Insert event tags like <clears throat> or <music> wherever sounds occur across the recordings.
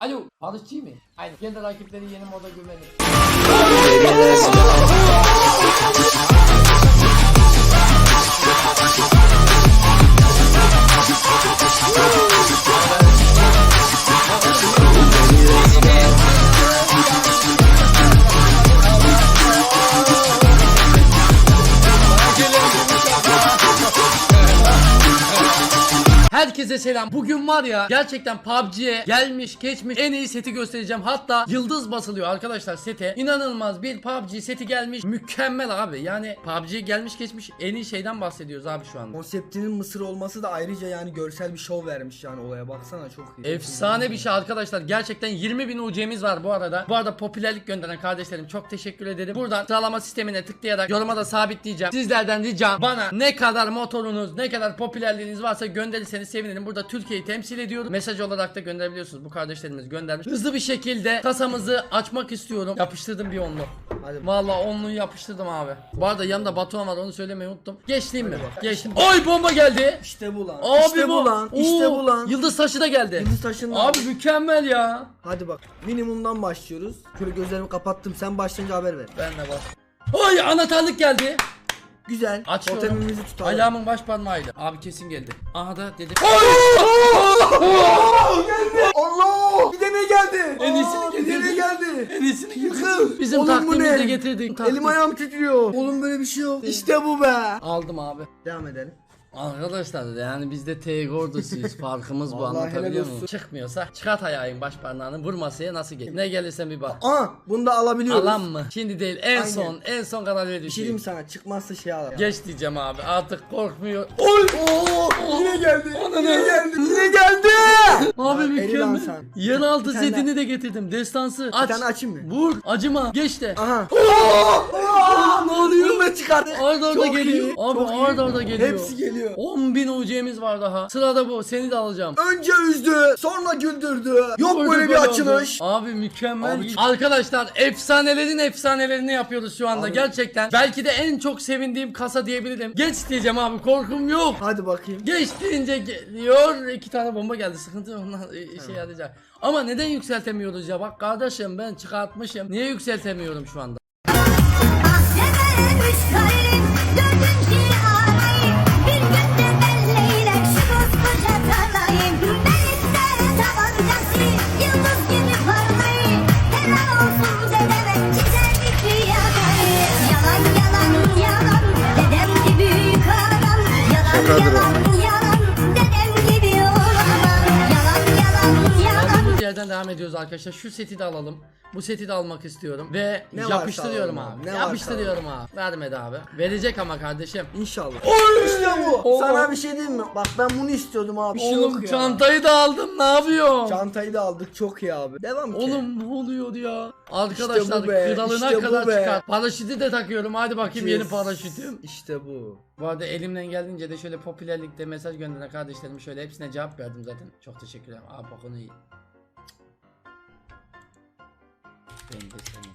Alo, barışçı mı? Aynen. De rakipleri yeni moda güvenin. Herkese selam. Bugün var ya gerçekten PUBG'ye gelmiş geçmiş en iyi seti göstereceğim. Hatta yıldız basılıyor arkadaşlar sete. İnanılmaz bir PUBG seti gelmiş. Mükemmel abi. Yani PUBG gelmiş geçmiş en iyi şeyden bahsediyoruz abi şu anda. Konseptinin Mısır olması da ayrıca yani görsel bir şov vermiş yani olaya baksana çok iyi. Efsane bir şey arkadaşlar. Gerçekten 20 bin UC'miz var bu arada. Bu arada popülerlik gönderen kardeşlerim çok teşekkür ederim. Buradan sıralama sistemine tıklayarak yoruma da sabitleyeceğim. Sizlerden ricam bana ne kadar motorunuz, ne kadar popülerliğiniz varsa gönderirseniz sevinirim. Burada Türkiye'yi temsil ediyorum. Mesaj olarak da gönderebiliyorsunuz. Bu kardeşlerimiz göndermiş. Hızlı bir şekilde kasamızı açmak istiyorum. Yapıştırdım bir onlu. Hadi. Vallahi onluyu yapıştırdım abi. Bu arada yanımda Batuhan var onu söylemeyi unuttum. Geçtim mi? bakalım. Geçtim. Oy bomba geldi. İşte bu lan. Abi işte bu lan. İşte Oo, bu lan. Yıldız taşı da geldi. Yıldız taşından. Abi mükemmel ya. Hadi bak. Minimumdan başlıyoruz. Şöyle gözlerimi kapattım. Sen başlayınca haber ver. Ben de bak. Oy anahtarlık geldi. Güzel. Açıyorum. Totemimizi tutalım. Ayağımın baş parmağıyla. Abi kesin geldi. Aha da dedi. Allah! Bir de ne geldi? En iyisini Aa, Bir de ne getirdi. geldi? En iyisini Yıkıl. Bizim Oğlum bu taktiğimizi ne? de getirdik. Taktik. Elim ayağım titriyor. Oğlum böyle bir şey yok. İşte bu be. Aldım abi. Devam edelim. Arkadaşlar yani biz de TG ordusuyuz. <laughs> Farkımız bu Vallahi anlatabiliyor muyum? olsun. Çıkmıyorsa çıkart ayağın baş parmağını vur masaya nasıl gelir? Ne gelirse bir bak. Aa, bunu da alabiliyoruz. Alan mı? Şimdi değil en Aynen. son en son karar Bir şey diyeyim sana. Çıkmazsa şey al. Geç diyeceğim abi artık korkmuyor. Oy! Oo! Yine geldi. Yine ne? geldi. Yine geldi. <laughs> Abi mükemmel. sen. Yeraltı Bir tane setini de getirdim. Destansı. Aç. Bir tane açayım mı? Vur. Acıma. Geç de. Aha. Aa, ne oluyor? Bunu da çıkardı. Arda arda Çok geliyor. iyi, Abi çok iyi. arda arda geliyor. Hepsi geliyor. 10 bin UC'miz var daha. Sırada bu. Seni de alacağım. Önce üzdü, sonra güldürdü. Yok Böyle böyle bir böyle açılış. oldu. Abi mükemmel. Abi- Arkadaşlar efsanelerin efsanelerini yapıyoruz şu anda. Abi- Gerçekten. Belki de en çok sevindiğim kasa diyebilirim. Geç diyeceğim abi. Korkum yok. Hadi bakayım. Geç deyince geliyor. İki tane bomba geldi. Sıkıntı yok. Onlar şey yarayacak. Ama neden yükseltemiyoruz ya? Bak kardeşim ben çıkartmışım. Niye yükseltemiyorum şu anda? Yerden devam ediyoruz arkadaşlar. Şu seti de alalım. Bu seti de almak istiyorum. Ve Ne yapıştırıyorum abi. ne yapıştırıyorum abi. Vermedi abi. Verecek ama kardeşim. İnşallah. İşte bu. Oo. Sana bir şey diyeyim mi? Bak ben bunu istiyordum abi. Şunun Oh ya. çantayı da aldım. Ne yapıyorsun? Çantayı da aldık çok iyi abi. Devam ki. Oğlum ne oluyor ya? Arkadaşlar İşte bu kralına işte bu kadar çıkar. Paraşütü de takıyorum. Hadi bakayım Yes. yeni paraşütüm. İşte bu. Bu arada elimden geldiğince de şöyle popülerlikte mesaj gönderen kardeşlerime şöyle hepsine cevap verdim zaten. Çok teşekkür ederim. Abi bak onu iyi. Ben de senin.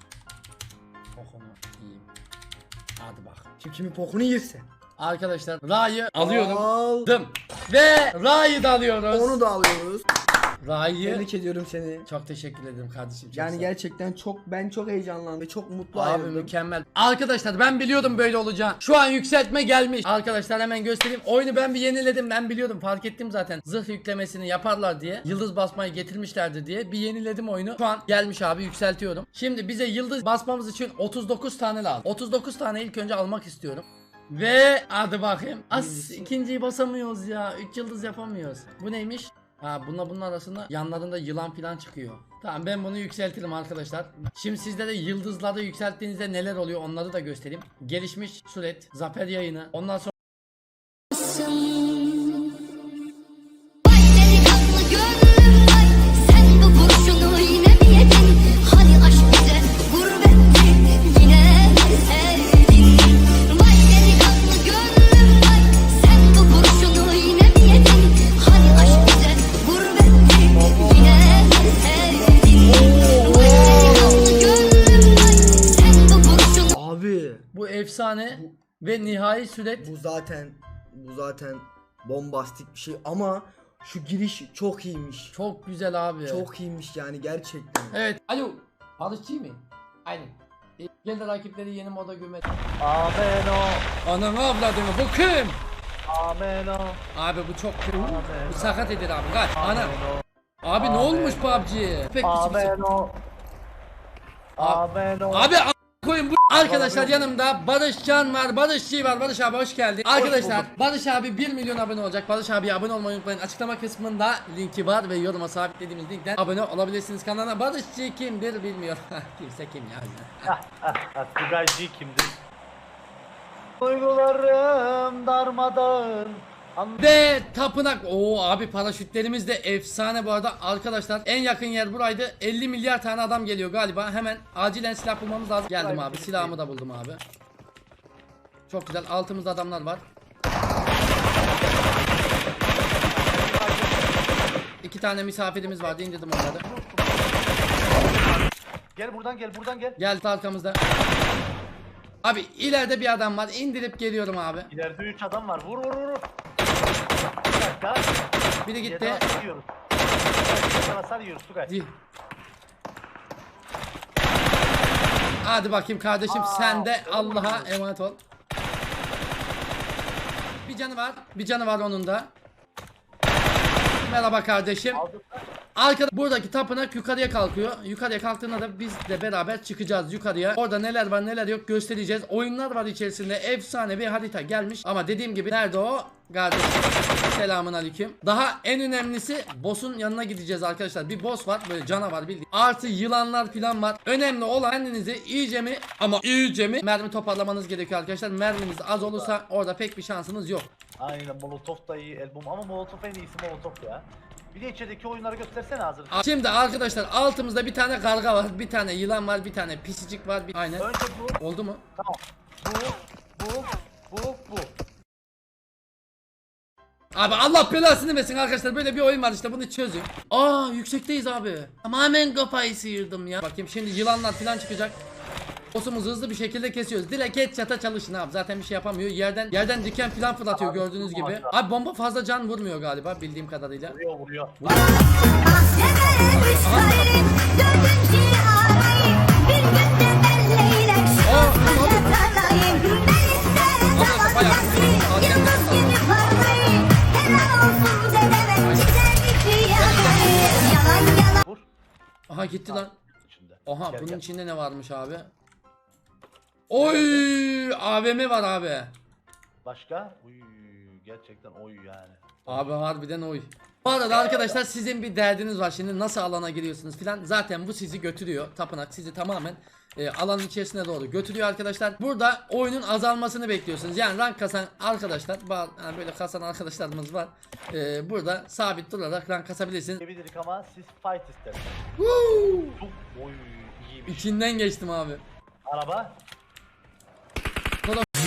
Bokunu yiyeyim. Hadi bak. Kim kimin pokunu yerse. Arkadaşlar Ra'yı alıyorum. Aldım. Ve Ra'yı da alıyoruz. Onu da alıyoruz. Ra'yı Tebrik ediyorum seni. çok teşekkür ederim kardeşim. çok Yani sağ ol. gerçekten çok ben çok heyecanlandım ve çok mutlu Abi ayrıldım. mükemmel. Arkadaşlar ben biliyordum böyle olacağını. Şu an yükseltme gelmiş. Arkadaşlar hemen göstereyim. Oyunu ben bir yeniledim. Ben biliyordum. Fark ettim zaten. Zırh yüklemesini yaparlar diye. Yıldız basmayı getirmişlerdi diye. Bir yeniledim oyunu. Şu an gelmiş abi yükseltiyorum. Şimdi bize yıldız basmamız için 39 tane lazım. 39 tane ilk önce almak istiyorum. Ve hadi bakayım. As ikinciyi basamıyoruz ya. 3 yıldız yapamıyoruz. Bu neymiş? Ha bununla bunun arasında yanlarında yılan falan çıkıyor. Tamam ben bunu yükseltirim arkadaşlar. Şimdi sizlere yıldızlarda yükselttiğinizde neler oluyor onları da göstereyim. Gelişmiş suret, zafer yayını. Ondan sonra ve nihai suret. bu zaten bu zaten bombastik bir şey ama Şu giriş çok iyiymiş. Çok güzel abi. Çok iyiymiş yani gerçekten. Evet. Alo. Barışçı mı? Aynen. E, Gel de rakipleri yeni moda gömer. Ameno. Ananı avradını bu kim? Ameno. Abi bu çok kötü. Amen. Bu sakat edir abi. Kaç. Ana. Ameno. Abi ne Amen. olmuş PUBG'ye? Pek pisi pisi. Ameno. Ameno. Abi a- koyun bu arkadaşlar yanımda Barış Can var Barış G var. Barış abi hoş geldin. Arkadaşlar. Barış abi 1 milyon abone olacak. Barış abi abone olmayı unutmayın. Açıklama kısmında linki var ve yoruma sabitlediğimiz linkten abone olabilirsiniz kanalına. Barış G kimdir bilmiyor <laughs> Kimse kim ya? Ha, Tugay G kimdir? Duygularım darmadağın. Ve tapınak. Oo abi paraşütlerimiz de efsane bu arada. Arkadaşlar en yakın yer buraydı. 50 milyar tane adam geliyor galiba. Hemen acilen silah bulmamız lazım. Geldim abi silahımı da buldum abi. Çok güzel altımızda adamlar var. İki tane misafirimiz vardı indirdim onları. Gel buradan gel buradan gel. Geldi arkamızda. Abi ileride bir adam var indirip geliyorum abi. İleride 3 adam var. Vur vur vur. Bir dakika. Biri gitti Yedara sarıyoruz. Yedara sarıyoruz Tugay. Di- Hadi bakayım kardeşim sen de Allah'a emanet ol. Bir canı var. Bir canı var onun da. Merhaba kardeşim. Arkada buradaki tapınak yukarıya kalkıyor. Yukarıya kalktığında da biz de beraber çıkacağız yukarıya. Orada neler var neler yok göstereceğiz. Oyunlar var içerisinde. Efsane bir harita gelmiş. Ama dediğim gibi nerede o? Kardeşim. Selamun aleyküm. Daha en önemlisi boss'un yanına gideceğiz arkadaşlar. Bir boss var böyle canavar bildiğin. Artı yılanlar falan var. Önemli olan kendinizi iyice mi ama iyice mi mermi toparlamanız gerekiyor arkadaşlar. Merminiz az olursa orada pek bir şansınız yok. Aynen Molotov da iyi elbum ama Molotov en iyisi Molotov ya. Bir de içerideki oyunları göstersene hazır. Şimdi arkadaşlar altımızda bir tane karga var, bir tane yılan var, bir tane pisicik var. Bir... Aynen. Önce bu, Oldu mu? tamam. Bu, bu, bu. Abi Allah belasını versin arkadaşlar böyle bir oyun var işte bunu çözün. Aa yüksekteyiz abi. Tamamen kafayı sıyırdım ya. Bakayım şimdi yılanlar falan çıkacak. Boss'umuzu hızlı bir şekilde kesiyoruz. Direkt headshot'a çalışın abi. Zaten bir şey yapamıyor. Yerden yerden diken falan fırlatıyor Abi, gördüğünüz gibi. aşağı. Abi bomba fazla can vurmuyor galiba bildiğim kadarıyla. Vuruyor vuruyor. İsterim Aha gitti lan. İçinde. Oha Gel, bunun gel. içinde ne varmış abi? Oy AVM var abi. Başka? Uy gerçekten oy yani. Abi harbiden oy. Bu arada arkadaşlar sizin bir derdiniz var şimdi nasıl alana giriyorsunuz filan zaten bu sizi götürüyor tapınak sizi tamamen e, alanın içerisine doğru götürüyor arkadaşlar burada oyunun azalmasını bekliyorsunuz yani rank kasan arkadaşlar yani böyle kasan arkadaşlarımız var E, burada sabit durarak rank kasabilirsiniz Diyebilirik ama siz fight. Woo! Çok oy iyiymiş. İçinden geçtim abi Araba.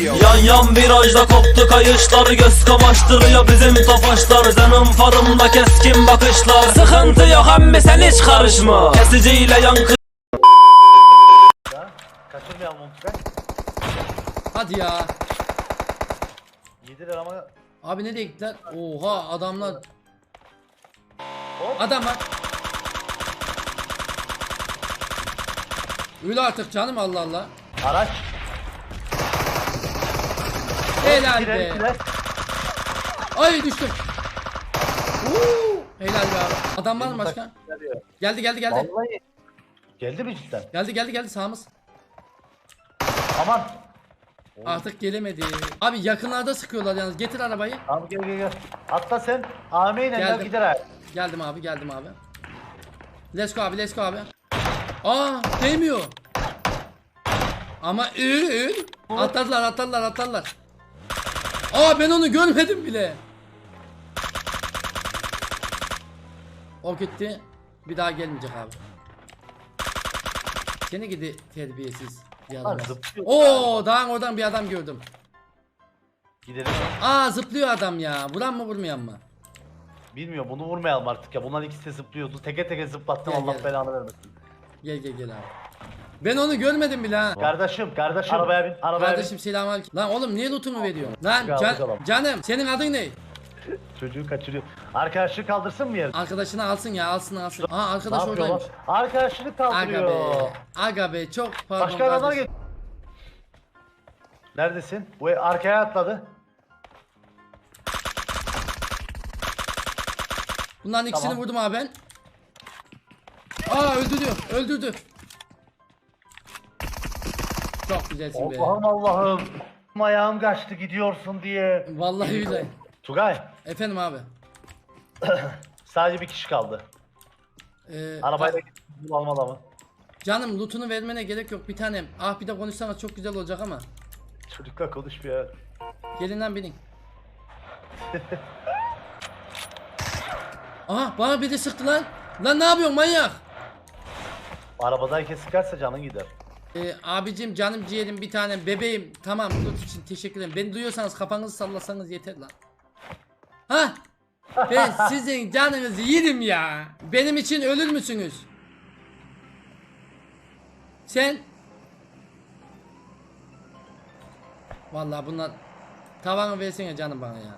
Yan yan virajda koptu kayışlar Göz kamaştırıyor bizim tofaşlar Canım farımda keskin bakışlar Sıkıntı yok emmi sen hiç karışma Kesiciyle yankı Ya. Kaçırmayalım onu hadi ya Yediler ama abi nereye gittiler oha adamlar hop. adam var Öyle artık canım Allah Allah Araç. Helal be. Ay düştüm. Uuu. Helal be abi. Adam var mı başka? Geldi geldi geldi. Vallahi. Geldi mi cidden? Geldi geldi geldi sağımız. Aman. Artık gelemedi. Abi yakınlarda sıkıyorlar yalnız. Getir arabayı. Abi gel gel gel. Atla sen. Ame ile gel gider abi. Geldim abi geldim abi. Let's go abi let's go abi. Aa değmiyor. Ama ül ül. Atladılar atladılar atladılar. Aa ben onu görmedim bile. O gitti. Bir daha gelmeyecek abi. Seni gidi terbiyesiz. zıplıyor. Oo dağın oradan bir adam gördüm. Gidelim. Aa zıplıyor adam ya. Vuran mı vurmayan mı? Bilmiyor bunu vurmayalım artık ya. Bunlar ikisi de zıplıyordu. Teke teke zıplattım Gel, Allah gel. belanı vermesin. Gel gel gel abi. Ben onu görmedim bile ha. Kardeşim, kardeşim. Arabaya bin, arabaya Kardeşim selamünaleyküm. Lan oğlum niye lootumu veriyorsun? Lan can- canım senin adın ne? <laughs> Çocuğu kaçırıyor. Arkadaşlığı kaldırsın mı yerine? Arkadaşını alsın ya alsın alsın. Aa Ne arkadaş yapıyor lan? oradaymış. Arkadaşını Aga kaldırıyor. be. Aga be çok pardon. Başka adamlar kardeşim. Neredesin? Bu arkaya atladı. Bunların ikisini Tamam. vurdum abi ben. Aa öldürdü. Öldürdü. Çok güzelsin be. Allah'ım Allah'ım. Ayağım kaçtı gidiyorsun diye. Vallahi billahi. Tugay Efendim abi. <clears throat> sadece bir kişi kaldı. Ee, Arabayla gidip almalı mı? Canım lootunu vermene gerek yok bir tanem. Ah bir de konuşsana çok güzel olacak ama. Çocukla konuşmuyor. Gelin lan binin. Aha bana biri sıktı lan. Lan ne yapıyorsun manyak? Arabadayken sıkarsa canın gider. Ee, abicim canım ciğerim bir tanem bebeğim. Tamam loot için teşekkür ederim. Beni duyuyorsanız kafanızı sallasanız yeter lan. Ha? Ben <laughs> sizin canınızı yerim ya. Benim için ölür müsünüz? Sen Vallahi bunlar tavanı versene canım bana ya.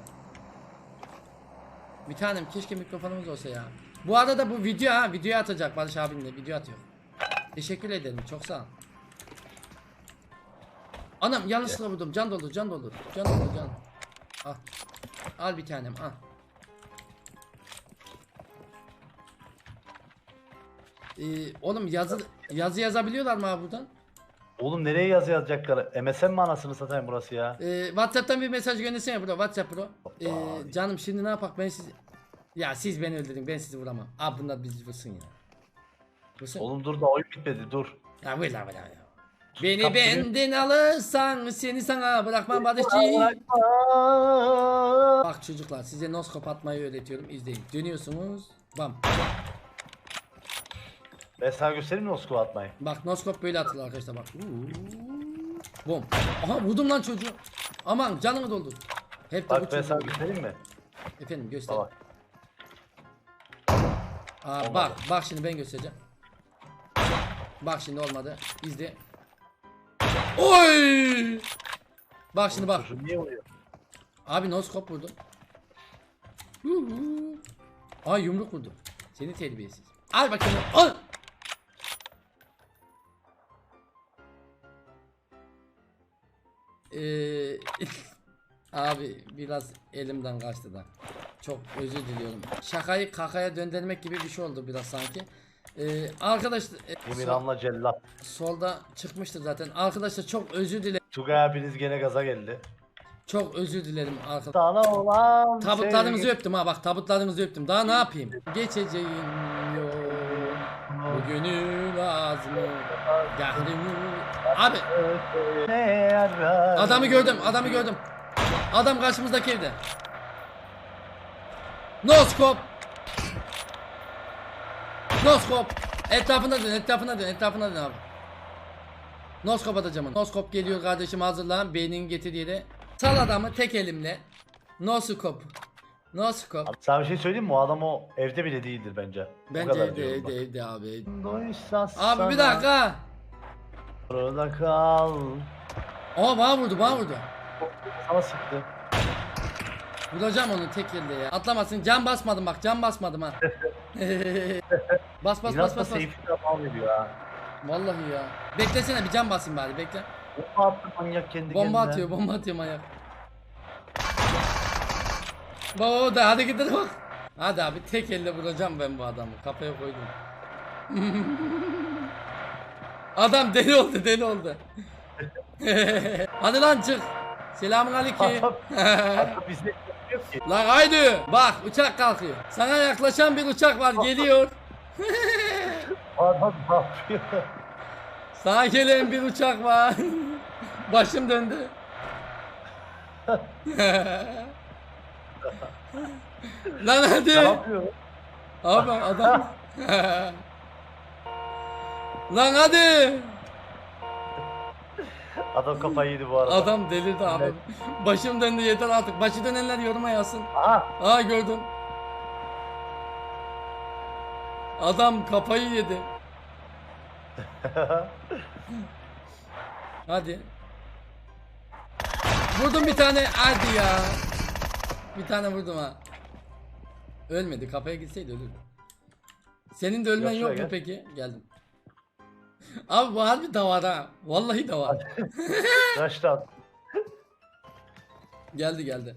Bir tanem keşke mikrofonumuz olsa ya. Bu arada bu video ha video atacak Barış abimle video atıyor. Teşekkür ederim çok sağ ol. Anam yanlışlıkla vurdum can doldur can doldur can doldur can. Al. Al bir tanem al. Ee, oğlum yazı yazı yazabiliyorlar mı abi buradan? Oğlum nereye yazı yazacaklar? MSN mi anasını satayım burası ya? Ee, Whatsapp'tan bir mesaj göndersene bro. WhatsApp bro. Ee, canım şimdi ne yapak ben sizi... Ya siz beni öldürdün ben sizi vuramam. Abi bunlar bizi vursun ya. Vursun. Oğlum dur da oyun bitmedi dur. Ya vur lan vur lan. Beni Kapıyı- benden alırsan seni sana bırakmam barışçı. Bak çocuklar size noskop atmayı öğretiyorum izleyin. Dönüyorsunuz. Bam. Ben sana göstereyim mi squat atmayı? Bak noskop böyle atılır arkadaşlar bak. Bom. Aha vurdum lan çocuğu. Aman canını doldur. Hep de Bak ben sana göstereyim mi? Efendim göster. Bak. Aa, bak bak şimdi ben göstereceğim. Bak şimdi olmadı. İzle. Oy! Bak şimdi bak. Niye vuruyor? Abi noskop vurdum. Aa yumruk vurdu. Seni terbiyesiz. Al bakayım. Al. Ee, <laughs> abi biraz elimden kaçtı da. Çok özür diliyorum. Şakayı kakaya döndürmek gibi bir şey oldu biraz sanki. Ee, arkadaşlar e, sol- Emirhan'la cellat. solda çıkmıştı zaten. Arkadaşlar çok özür dilerim. Tugay abiniz gene gaza geldi. Çok özür dilerim arkadaşlar. Sana olan Tabutlarınızı sevgi- öptüm ha bak tabutlarınızı öptüm. Daha ne yapayım? Geçeceğim yok. Bugünü lazım. Gahrimi. Abi Ne yarar? adamı gördüm adamı gördüm. Adam karşımızdaki evde. Noskop. Noskop. Etrafına dön etrafına dön etrafına dön abi. Noskop atacağım onu. Noskop geliyor kardeşim hazırlan. Beynin getirdiği de. Sal adamı tek elimle. Noskop. Noskop. Sana bir şey söyleyeyim mi? O adam o evde bile değildir bence. Bence kadar evde diyorum evde evde abi. Duysa Abi bir sana, dakika. Orada kal. Aa bana vurdu bana vurdu. Sana sıktı. Vuracağım onu tek elde ya. Atlamasın. Can basmadım bak. Can basmadım ha. <laughs> <laughs> bas bas bas İnatla bas. bas. safety devam ediyor ha. Vallahi ya. Beklesene bir can basayım bari bekle. Bomba attı manyak kendi Bomba kendine. atıyor bomba atıyor manyak. Baba da hadi gidelim bak. Hadi abi tek elle vuracağım ben bu adamı. Kafaya koydum. <laughs> Adam deli oldu deli oldu. <laughs> hadi lan çık. Selamun aleyküm. Adam- <laughs> ki. Lan haydi. Bak uçak kalkıyor. Sana yaklaşan bir uçak var geliyor. Adam ne yapıyor? Sana gelen bir uçak var. Başım döndü. Lan hadi. ne yapıyor? Abi adam. Lan hadi. Adam kafayı yedi bu arada. Adam delirdi abi. Başım döndü yeter artık. Başı dönenler yoruma yazsın. Aha. Aa gördüm. Adam kafayı yedi. <laughs> Hadi. Vurdum bir tane. Hadi ya. Bir tane vurdum ha. Ölmedi. Kafaya gitseydi ölürdü. Senin de ölmen yok mu gel. peki? Geldim. <laughs> Abi bu harbi davar ha. Vallahi davar. Taştan. <laughs> geldi geldi.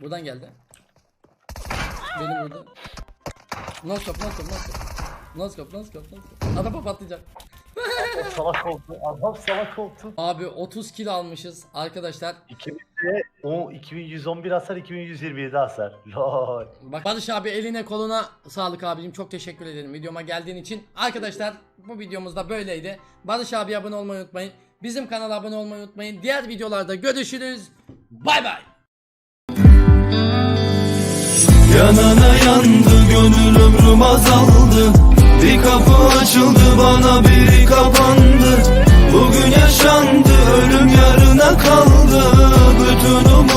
Buradan geldi. Beni vurdu. Noskop noskop noskop. Noskop noskop noskop. Araba patlayacak. O salak oldu. Adam salak oldu. Abi 30 kill almışız arkadaşlar. 2000'de o 2111 hasar 2127 hasar. Lol. Bak Barış abi eline koluna sağlık abicim çok teşekkür ederim videoma geldiğin için. Arkadaşlar bu videomuz da böyleydi. Barış abi abone olmayı unutmayın. Bizim kanala abone olmayı unutmayın. Diğer videolarda görüşürüz. Bay bay. Yanana yandı gönül ömrüm azaldı. Bir kapı açıldı bana biri kapandı. Bugün yaşandı ölüm yarına kaldı. Bütün umut